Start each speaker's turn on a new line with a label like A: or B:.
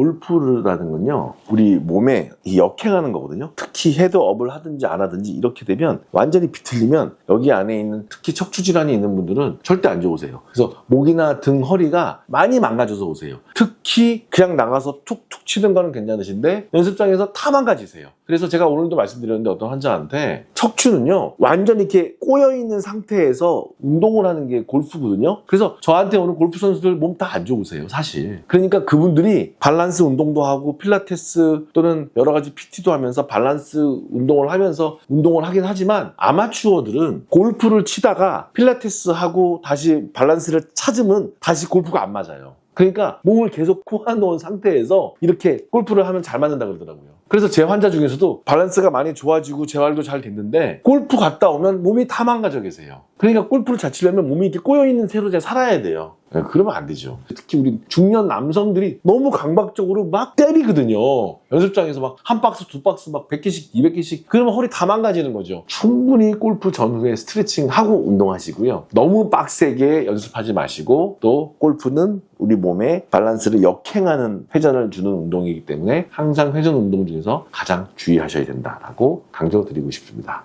A: 골프라는 건요, 우리 몸에 이 역행하는 거거든요. 특히 헤드업을 하든지 안 하든지 이렇게 되면 완전히 비틀리면 여기 안에 있는 특히 척추 질환이 있는 분들은 절대 안 좋으세요. 그래서 목이나 등, 허리가 많이 망가져서 오세요. 특히 그냥 나가서 툭툭 치는 거는 괜찮으신데 연습장에서 다 망가지세요. 그래서 제가 오늘도 말씀드렸는데 어떤 환자한테 척추는요, 완전히 이렇게 꼬여있는 상태에서 운동을 하는 게 골프거든요. 그래서 저한테 오는 골프 선수들 몸 다 안 좋으세요, 사실. 그러니까 그분들이 밸런스 운동도 하고 필라테스 또는 여러 가지 PT도 하면서 밸런스 운동을 하면서 운동을 하긴 하지만 아마추어들은 골프를 치다가 필라테스 하고 다시 밸런스를 찾으면 다시 골프가 안 맞아요. 그러니까 몸을 계속 꼬아놓은 상태에서 이렇게 골프를 하면 잘 맞는다 그러더라고요. 그래서 제 환자 중에서도 밸런스가 많이 좋아지고 재활도 잘 됐는데 골프 갔다 오면 몸이 다 망가져 계세요. 그러니까 골프를 잘 치려면 몸이 이렇게 꼬여있는 채로 잘 살아야 돼요. 네, 그러면 안 되죠. 특히 우리 중년 남성들이 너무 강박적으로 막 때리거든요. 연습장에서 막 한 박스, 두 박스, 막 100개씩, 200개씩. 그러면 허리 다 망가지는 거죠. 충분히 골프 전후에 스트레칭 하고 운동하시고요. 너무 빡세게 연습하지 마시고 또 골프는 우리 몸에 밸런스를 역행하는 회전을 주는 운동이기 때문에 항상 회전 운동 중에서 가장 주의하셔야 된다라고 강조드리고 싶습니다.